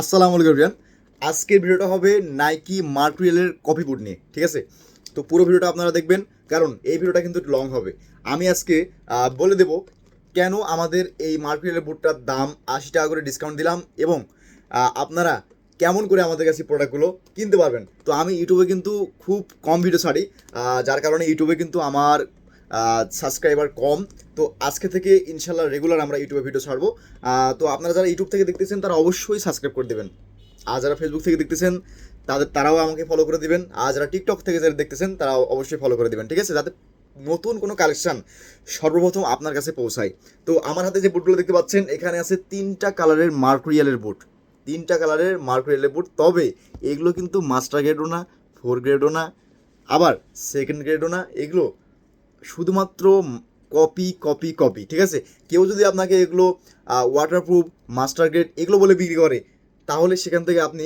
আসসালামু আলাইকুম রিয়ান আজকের ভিডিওটা হবে নাইকি মার্কুরিয়ালের কপি বুট নিয়ে, ঠিক আছে? তো পুরো ভিডিওটা আপনারা দেখবেন, কারণ এই ভিডিওটা কিন্তু লং হবে। আমি আজকে বলে দেব কেন আমাদের এই মার্কুরিয়ালের বুটটার দাম আশি টাকা করে ডিসকাউন্ট দিলাম এবং আপনারা কেমন করে আমাদের কাছে প্রোডাক্টগুলো কিনতে পারবেন। তো আমি ইউটিউবে কিন্তু খুব কম ভিডিও ছাড়ি যার কারণে ইউটিউবে কিন্তু আমার সাবস্ক্রাইবার কম। তো আজকে থেকে ইনশাল্লাহ রেগুলার আমরা ইউটিউবে ভিডিও ছাড়বো। তো আপনারা যারা ইউটিউব থেকে দেখতেছেন, তারা অবশ্যই সাবস্ক্রাইব করে দেবেন। আর যারা ফেসবুক থেকে দেখতেছেন, তাদের তারাও আমাকে ফলো করে দিবেন। আর যারা টিকটক থেকে যারা দেখতেছেন, তারাও অবশ্যই ফলো করে দিবেন, ঠিক আছে? যাতে নতুন কোনো কালেকশান সর্বপ্রথম আপনার কাছে পৌঁছায়। তো আমার হাতে যে বুটগুলো দেখতে পাচ্ছেন, এখানে আছে তিনটা কালারের মার্কুরিয়ালের বুট তিনটা কালারের মার্কুরিয়ালের বুট তবে এগুলো কিন্তু মাস্টার গ্রেডও না ফোর গ্রেডও না, আবার সেকেন্ড গ্রেডও না, এগুলো শুধুমাত্র কপি কপি কপি ঠিক আছে? কেউ যদি আপনাকে এগুলো ওয়াটারপ্রুফ মাস্টার গ্রেড এগুলো বলে বিক্রি করে, তাহলে সেখান থেকে আপনি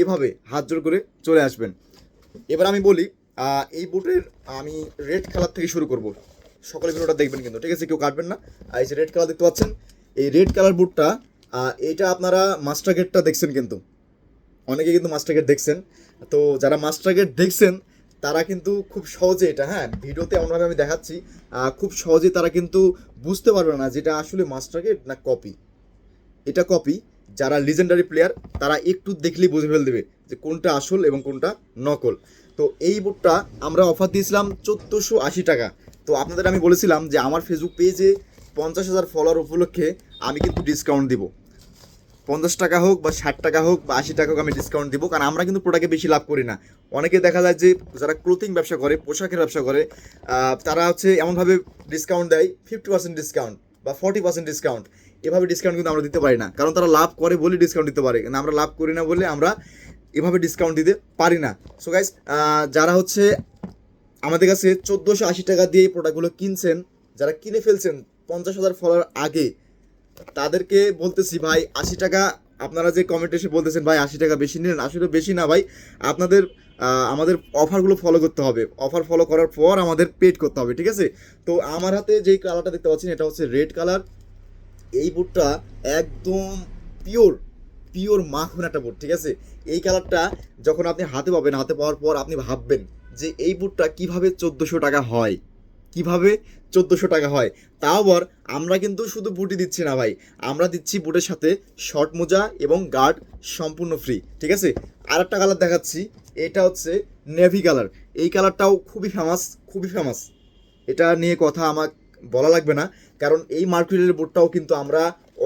এভাবে হাত জোর করে চলে আসবেন। এবার আমি বলি এই বুটের আমি রেড কালার থেকে শুরু করব। সকলে ভিডিওটা দেখবেন কিন্তু, ঠিক আছে? কেউ কাটবেন না। এই যে রেড কালার দেখতে পাচ্ছেন, এই রেড কালার বুটটা এইটা আপনারা মাস্টার গেটটা দেখছেন কিন্তু। অনেকে কিন্তু মাস্টার গেট দেখছেন। তো যারা মাস্টার গেট দেখছেন তারা কিন্তু খুব সহজে এটা হ্যাঁ ভিডিওতে এমনভাবে আমি দেখাচ্ছি খুব সহজে তারা কিন্তু বুঝতে পারবে না যেটা আসলে মাস্টার গেট না কপি। এটা কপি, যারা লিজেন্ডারি প্লেয়ার তারা একটু দেখলেই বুঝে ফেল দেবে যে কোনটা আসল এবং কোনটা নকল। তো এই বুটটা আমরা অফার দিয়েছিলাম চোদ্দোশো আশি টাকা। তো আপনাদের আমি বলেছিলাম যে আমার ফেসবুক পেজে পঞ্চাশ হাজার ফলোয়ার উপলক্ষে আমি কিন্তু ডিসকাউন্ট দিব। পঞ্চাশ টাকা হোক বা ষাট টাকা হোক বা আশি টাকা হোক আমি ডিসকাউন্ট দিব, কারণ আমরা কিন্তু প্রোডাক্টে বেশি লাভ করি না। অনেকে দেখা যায় যে যারা ক্লোথিং ব্যবসা করে, পোশাকের ব্যবসা করে তারা হচ্ছে এমনভাবে ডিসকাউন্ট দেয় ফিফটি পার্সেন্ট ডিসকাউন্ট বা ফর্টি পার্সেন্ট ডিসকাউন্ট এভাবে ডিসকাউন্ট কিন্তু আমরা দিতে পারি না, কারণ তারা লাভ করে বলে ডিসকাউন্ট দিতে পারে। কিন্তু আমরা লাভ করি না বলে আমরা এভাবে ডিসকাউন্ট দিতে পারি না। সো গাইস যারা হচ্ছে আমাদের কাছে চোদ্দোশো আশি টাকা দিয়ে এই প্রোডাক্টগুলো কিনছেন, যারা কিনে ফেলছেন, পঞ্চাশ হাজার ফলার আগে তাদেরকে বলতেছি, ভাই, আশি টাকা আপনারা যে কমেন্টে এসে বলতেছেন, ভাই, আশি টাকা বেশি নিলেন আসলে বেশি না, ভাই। আপনাদের আমাদের অফারগুলো ফলো করতে হবে। অফার ফলো করার পর আমাদের পেড করতে হবে, ঠিক আছে? তো আমার হাতে যেই কালারটা দেখতে পাচ্ছেন, এটা হচ্ছে রেড কালার এই বুটটা একদম পিওর পিওর মাখন একটা বুট ঠিক আছে? এই কালারটা যখন আপনি হাতে পাবেন, হাতে পাওয়ার পর আপনি ভাববেন যে এই বুটটা কীভাবে চোদ্দোশো টাকা হয়। কীভাবে চোদ্দোশো টাকা হয়? তাও আবার আমরা কিন্তু শুধু বুটি দিচ্ছি না ভাই। আমরা দিচ্ছি বুটের সাথে শর্ট মোজা এবং গার্ড সম্পূর্ণ ফ্রি ঠিক আছে? আর একটা কালার দেখাচ্ছি, এটা হচ্ছে নেভি কালার এই কালারটাও খুবই ফেমাস খুবই ফেমাস এটা নিয়ে কথা আমার বলা লাগবে না, কারণ এই মার্কুরিয়ালের বোর্ডটাও কিন্তু আমরা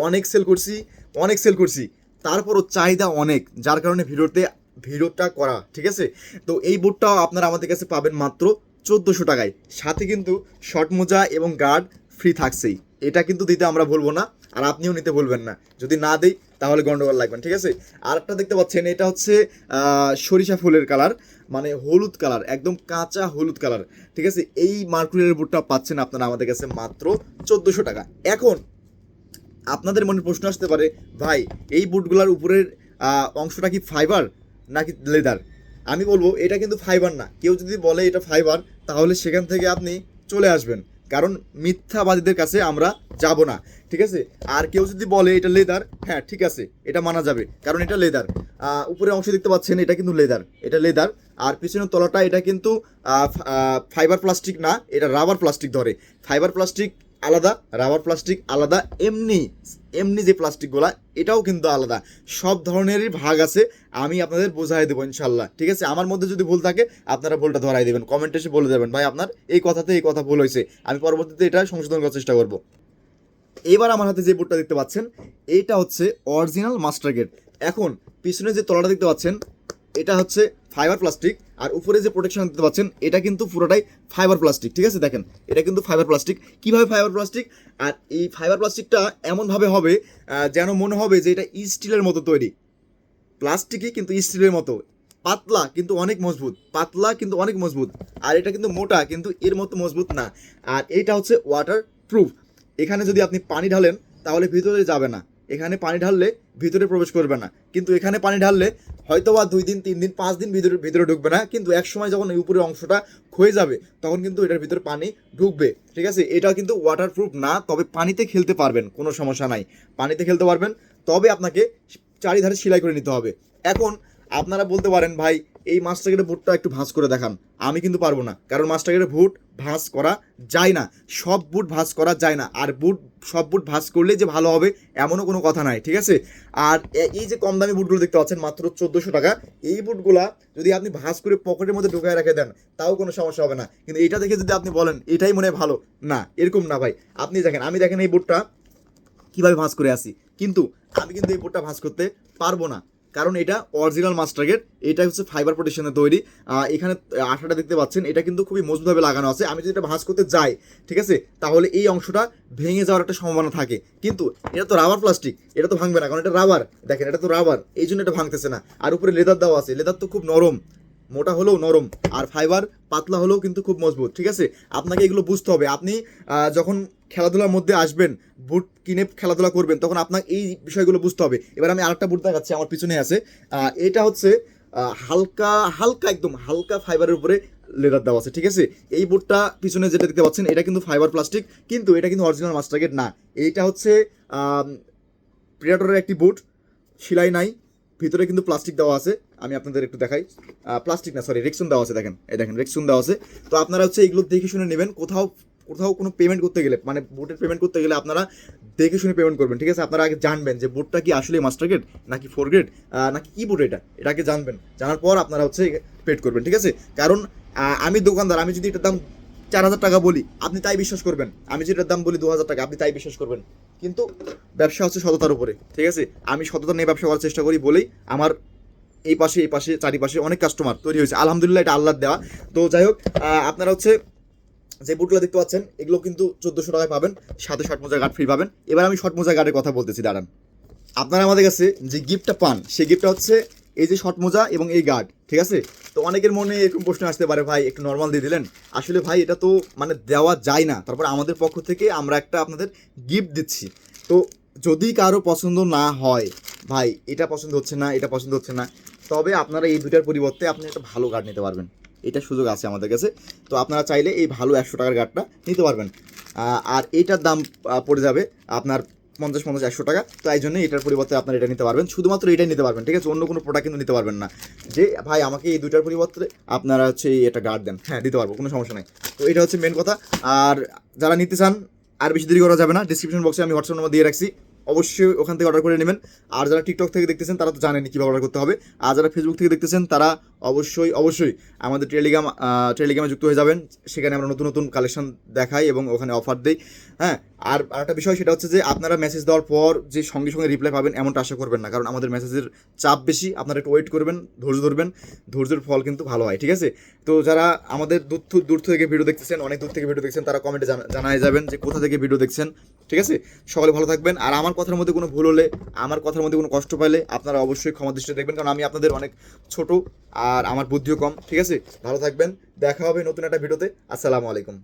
অনেক সেল করছি, অনেক সেল করছি। তারপরও চাহিদা অনেক, যার কারণে ভিডিওতে, ভিডিওটা করা, ঠিক আছে? তো এই বোর্ডটাও আপনারা আমাদের কাছে পাবেন মাত্র চোদ্দোশো টাকায়। সাথে কিন্তু শর্ট মোজা এবং গার্ড ফ্রি থাকছেই। এটা কিন্তু দিতে আমরা বলব না, আর আপনিও নিতে বলবেন না। যদি না দিই, তাহলে গন্ডগোল লাগবেন ঠিক আছে? আর একটা দেখতে পাচ্ছেন, এটা হচ্ছে সরিষা ফুলের কালার মানে হলুদ কালার একদম কাঁচা হলুদ কালার ঠিক আছে? এই মার্কুরিয়ার বুটটা পাচ্ছেন আপনারা আমাদের কাছে মাত্র চোদ্দোশো টাকা। এখন আপনাদের মনে প্রশ্ন আসতে পারে, ভাই, এই বুটগুলোর উপরের অংশটা কি ফাইবার নাকি লেদার আমি বলব এটা কিন্তু ফাইবার না। কেউ যদি বলে এটা ফাইবার তাহলে সেখান থেকে আপনি চলে আসবেন। কারণ মিথ্যাবাদীদের কাছে আমরা যাব না। ঠিক আছে? আর কেউ যদি বলে এটা লেদার হ্যাঁ ঠিক আছে, এটা মানা যাবে। কারণ এটা লেদার উপরে অংশ দেখতে পাচ্ছেন, এটা কিন্তু লেদার এটা লেদার আর পিছনের তলাটা, এটা কিন্তু ফাইবার প্লাস্টিক না, এটা রাবার প্লাস্টিক ধরে। ফাইবার প্লাস্টিক আলাদা রাবার প্লাস্টিক আলাদা, এমনি এমনি যে প্লাস্টিকগুলা এটাও কিন্তু আলাদা। সব ধরনেরই ভাগ আছে, আমি আপনাদের বোঝাই দেবো ইনশাল্লাহ, ঠিক আছে? আমার মধ্যে যদি ভুল থাকে, আপনারা ভুলটা ধরাই দেবেন কমেন্টে এসে বলে দেবেন, ভাই, আপনার এই কথাতে এই কথা ভুল হয়েছে, আমি পরবর্তীতে এটা সংশোধন করার চেষ্টা করব। এবার আমার হাতে যে বোর্ডটা দেখতে পাচ্ছেন এইটা হচ্ছে অরিজিনাল মাস্টার গেট এখন, পিছনে যে তলাটা দেখতে পাচ্ছেন, এটা হচ্ছে ফাইবার প্লাস্টিক আর উপরে যে প্রোটেকশন দেখতে পাচ্ছেন, এটা কিন্তু পুরোটাই ফাইবার প্লাস্টিক ঠিক আছে? দেখেন, এটা কিন্তু ফাইবার প্লাস্টিক কীভাবে ফাইবার প্লাস্টিক আর এই ফাইবার প্লাস্টিকটা এমনভাবে হবে যেন মনে হবে যে এটা স্টিলের মতো তৈরি। প্লাস্টিকই কিন্তু স্টিলের মতো। পাতলা কিন্তু অনেক মজবুত। পাতলা কিন্তু অনেক মজবুত। আর এটা কিন্তু মোটা, কিন্তু এর মতো মজবুত না। আর এইটা হচ্ছে ওয়াটার প্রুফ এখানে যদি আপনি পানি ঢালেন, তাহলে ভিতরে যাবে না। এখানে পানি ঢাললে ভিতরে প্রবেশ করবে না। কিন্তু এখানে পানি ঢাললে হয়তো বা দুই দিন, তিন দিন, পাঁচ দিন ভিতরে ভিতরে ঢুকবে না, কিন্তু এক সময় যখন এই উপরের অংশটা ক্ষয়ে যাবে, তখন কিন্তু এটার ভিতরে পানি ঢুকবে। ঠিক আছে? এটা কিন্তু ওয়াটারপ্রুফ না, তবে পানিতে খেলতে পারবেন, কোনো সমস্যা নাই। পানিতে খেলতে পারবেন, তবে আপনাকে চারিধারে সেলাই করে নিতে হবে। এখন আপনারা বলতে পারেন, ভাই, এই মাস্টারগেটের বুটটা একটু ভাঁজ করে দেখান। আমি কিন্তু পারব না, কারণ মাস্টারগেটের বুট ভাঁজ করা যায় না। সব বুট ভাঁজ করা যায় না, আর বুট সব বুট ভাঁজ করলে যে ভালো হবে এমনও কোনো কথা নাই, ঠিক আছে? আর এই যে কম দামি বুটগুলো দেখতে পাচ্ছেন, মাত্র চোদ্দোশো টাকা, এই বুটগুলা যদি আপনি ভাঁজ করে পকেটের মধ্যে ঢুকায় রেখে দেন, তাও কোনো সমস্যা হবে না। কিন্তু এটা দেখে যদি আপনি বলেন, এটাই মনে হয় ভালো, না, এরকম না, ভাই। আপনি দেখেন, আমি দেখেন এই বুটটা কীভাবে ভাঁজ করে আসি। কিন্তু আমি কিন্তু এই বুটটা ভাঁজ করতে পারব না। কারণ এটা অরিজিনাল মাস্টারগেট এটা হচ্ছে ফাইবার প্রোটেকশনের তৈরি। এখানে আঠাটা দেখতে পাচ্ছেন, এটা কিন্তু খুবই মজবুতভাবে লাগানো আছে। আমি যদি এটা ভাঁজ করতে যাই, ঠিক আছে, তাহলে এই অংশটা ভেঙে যাওয়ার একটা সম্ভাবনা থাকে। কিন্তু এটা তো রাবার প্লাস্টিক এটা তো ভাঙবে না, কারণ এটা রাবার দেখেন, এটা তো রাবার এই জন্য এটা ভাঙতেছে না। আর উপরে লেদার দেওয়া আছে লেদার তো খুব নরম, মোটা হলেও নরম। আর ফাইবার পাতলা হলেও কিন্তু খুব মজবুত, ঠিক আছে? আপনাকে এগুলো বুঝতে হবে। আপনি যখন খেলাধুলার মধ্যে আসবেন বুট কিনে খেলাধুলা করবেন, তখন আপনার এই বিষয়গুলো বুঝতে হবে। এবার আমি আরেকটা বুট দেখাচ্ছি, আমার পিছনে আছে। এটা হচ্ছে হালকা হালকা একদম হালকা ফাইবারের উপরে লেদার দেওয়া আছে, ঠিক আছে? এই বুটটা পিছনে যেটা দেখতে পাচ্ছেন, এটা কিন্তু ফাইবার প্লাস্টিক কিন্তু এটা কিন্তু অরিজিনাল মাস্টারগেট না। এইটা হচ্ছে প্রিয়াটরের একটি বুট সেলাই নাই, ভিতরে কিন্তু প্লাস্টিক দেওয়া আছে, আমি আপনাদের একটু দেখাই। প্লাস্টিক না সরি রেক্সুন দেওয়া আছে, দেখেন, এই দেখেন রেক্সুন দেওয়া আছে। তো আপনারা হচ্ছে এগুলো দেখে শুনে নেবেন, কোথাও কোথাও কোনো পেমেন্ট করতে গেলে মানে বুটের পেমেন্ট করতে গেলে আপনারা দেখে শুনে পেমেন্ট করবেন, ঠিক আছে? আপনারা আগে জানবেন যে বুটটা কি আসলে মাস্টার গ্রেড নাকি ফোর গ্রেড নাকি কি বুট এটা এটাকে জানবেন। জানার পর আপনারা হচ্ছে পেড করবেন, ঠিক আছে? কারণ আমি দোকানদার, আমি যদি এটার দাম চার হাজার টাকা বলি, আপনি তাই বিশ্বাস করবেন। আমি যেটার দাম বলি দু হাজার টাকা, আপনি তাই বিশ্বাস করবেন। কিন্তু ব্যবসা হচ্ছে সততার উপরে, ঠিক আছে? আমি সততা নিয়ে ব্যবসা করার চেষ্টা করি বলেই আমার এই পাশে এই পাশে, চারিপাশে অনেক কাস্টমার তৈরি হয়েছে। আলহামদুলিল্লাহ এটা আল্লাহ দেওয়া। তো যাই হোক আপনারা হচ্ছে যে বুটগুলো দেখতে পাচ্ছেন, এগুলো কিন্তু চোদ্দোশো টাকায় পাবেন সাথে শর্ট মোজা গার্ড ফ্রি পাবেন। এবার আমি শর্ট মোজা গার্ডের কথা বলতেছি, দাঁড়ান। আপনারা আমাদের কাছে যে গিফটটা পান, সেই গিফটটা হচ্ছে এই যে শর্ট মোজা এবং এই গার্ড ঠিক আছে? তো অনেকের মনে এরকম প্রশ্ন আসতে পারে, ভাই, একটু নর্মাল দিয়ে দিলেন? আসলে ভাই, এটা তো মানে দেওয়া যায় না। তারপর আমাদের পক্ষ থেকে আমরা একটা আপনাদের গিফট দিচ্ছি। তো যদি কারও পছন্দ না হয়, ভাই, এটা পছন্দ হচ্ছে না, এটা পছন্দ হচ্ছে না, তবে আপনারা এই দুটার পরিবর্তে আপনি একটা ভালো গার্ড নিতে পারবেন। এটা সুযোগ আছে আমাদের কাছে। তো আপনারা চাইলে এই ভালো একশো টাকার গার্ডটা নিতে পারবেন। আর এইটার দাম পড়ে যাবে আপনার পঞ্চাশ পঞ্চাশ, একশো টাকা। তো এই জন্য এটার পরিবর্তে আপনারা এটা নিতে পারবেন। শুধুমাত্র এটাই নিতে পারবেন, ঠিক আছে? অন্য কোনো প্রোডাক্ট কিন্তু নিতে পারবেন না। যে, ভাই, আমাকে এই দুইটার পরিবর্তে আপনারা হচ্ছে এই এটা গার্ড দেন। হ্যাঁ দিতে পারব, কোনো সমস্যা নাই। তো এটা হচ্ছে মেন কথা। আর যারা নিতে চান, আর বেশি দেরি করা যাবে না ডিসক্রিপশন বক্সে আমি হোয়াটসঅ্যাপ নম্বর দিয়ে রাখছি। অবশ্যই ওখান থেকে অর্ডার করে নেবেন। আর যারা টিকটক থেকে দেখতেছেন, তারা তো জানেন কীভাবে অর্ডার করতে হবে। আর যারা ফেসবুক থেকে দেখতেছেন, তারা অবশ্যই অবশ্যই আমাদের টেলিগ্রাম টেলিগ্রামে যুক্ত হয়ে যাবেন। সেখানে আমরা নতুন নতুন কালেকশন দেখাই এবং ওখানে অফার দিই। হ্যাঁ আর আরেকটা বিষয়, সেটা হচ্ছে যে আপনারা মেসেজ দেওয়ার পর যে সঙ্গে সঙ্গে রিপ্লাই পাবেন, এমনটা আশা করবেন না। কারণ আমাদের মেসেজের চাপ বেশি। আপনারা একটু ওয়েট করবেন, ধৈর্য ধরবেন। ধৈর্যের ফল কিন্তু ভালো হয়, ঠিক আছে? তো যারা আমাদের দূর দূর থেকে ভিডিও দেখতেছেন, অনেক দূর থেকে ভিডিও দেখছেন, তারা কমেন্টে জানায় যাবেন যে কোথা থেকে ভিডিও দেখছেন। ঠিক আছে? সকলে ভালো থাকবেন। আর আমার কথার মধ্যে কোনো ভুল হলে, আমার কথার মধ্যে কোনো কষ্ট পাইলে আপনারা অবশ্যই ক্ষমা দৃষ্টি দেখবেন, কারণ আমি আপনাদের অনেক ছোট আর আমার বুদ্ধিও কম, ঠিক আছে? ভালো থাকবেন। দেখা হবে নতুন একটা ভিডিওতে। আসসালামু আলাইকুম।